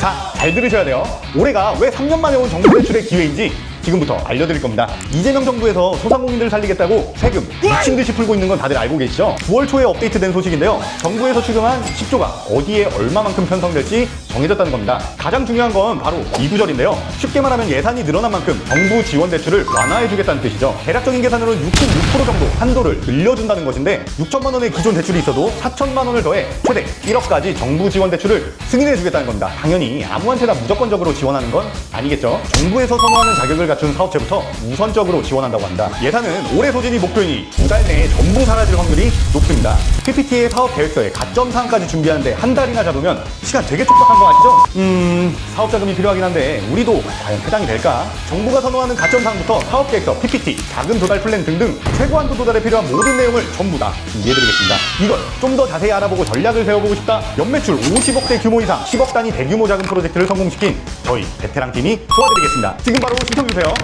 자, 잘 들으셔야 돼요. 올해가 왜 3년 만에 온 정부 대출의 기회인지 지금부터 알려드릴 겁니다. 이재명 정부에서 소상공인들을 살리겠다고 세금 미친 듯이 풀고 있는 건 다들 알고 계시죠? 9월 초에 업데이트된 소식인데요. 정부에서 추금한 10조가 어디에 얼마만큼 편성될지 정해졌다는 겁니다. 가장 중요한 건 바로 이 구절인데요. 쉽게 말하면 예산이 늘어난 만큼 정부 지원 대출을 완화해주겠다는 뜻이죠. 대략적인 계산으로 66% 정도 한도를 늘려준다는 것인데 6천만 원의 기존 대출이 있어도 4천만 원을 더해 최대 1억까지 정부 지원 대출을 승인해주겠다는 겁니다. 당연히 아무한테나 무조건적으로 지원하는 건 아니겠죠. 정부에서 선호하는 자격을 갖춘 사업체부터 우선적으로 지원한다고 합니다. 예산은 올해 소진이 목표이니 두 달 내에 전부 사라질 확률이 높습니다. PPT의 사업 계획서에 가점 사항까지 준비하는데 한 달이나 잡으면 시간 되게 촉박한 거 아시죠? 음, 사업 자금이 필요하긴 한데 우리도 과연 해당이 될까? 정부가 선호하는 가점 사항부터 사업 계획서, PPT, 자금 도달 플랜 등등 최고 한도 도달에 필요한 모든 내용을 전부 다 준비해드리겠습니다. 이걸 좀 더 자세히 알아보고 전략을 세워보고 싶다? 연매출 50억대 규모 이상 10억 단위 대규모 자금 프로젝트를 성공시킨 저희 베테랑 팀이 도와드리겠습니다. 지금 바로 신청 주세요.